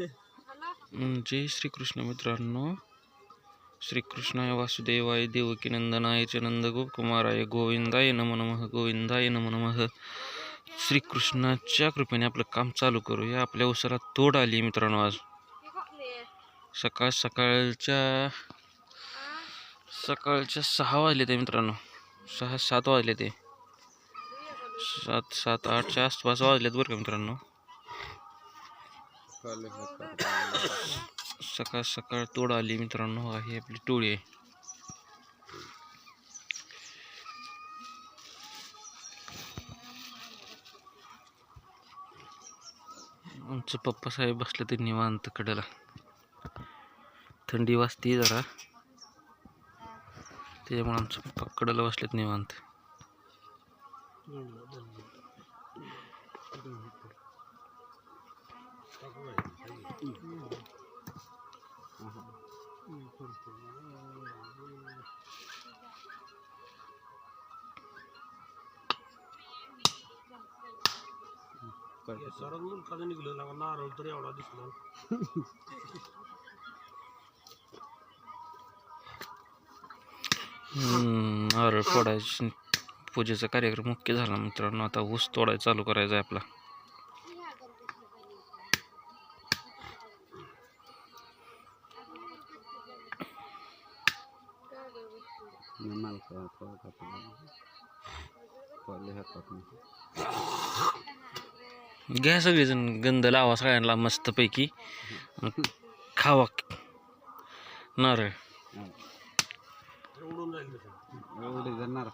हम्म, जय श्रीकृष्ण मित्रांनो. श्रीकृष्णाय वासुदेवाय देवकी नंदनाय च नंदगोप गोविंदाय नम नम गोविंदाय नम नम. श्रीकृष्णाच्या कृपेने आपलं काम चालू करूया. आपल्या उसाला तोड आली मित्रांनो आज. सकाळ सकाळच्या सकाळच्या सहा वाजले ते मित्रांनो. सहा सात वाजले ते सात सात आठच्या आसपास वाजलेत बरं का मित्रांनो. सकाळ सकाळ तोड आली मित्रांनो आहे आपली टोळी. आहे आमचं पप्पा साहेब बसले ते निवांत कडेला. थंडी वाजते जरा. त्याच्यामुळे आमचं पप्पा कडेला बसलेत निवांत. सरंगून का निघलं ना नारळ तर एवढा दिसला नारळ फोडायची पूजेचा कार्यक्रम मुख्य झाला मित्रांनो. आता ऊस तोडायला चालू करायचा आहे आपला. घ्या सगळेजण गंध लावा सगळ्यांना मस्तपैकी खावा नारळ एवढे जाणार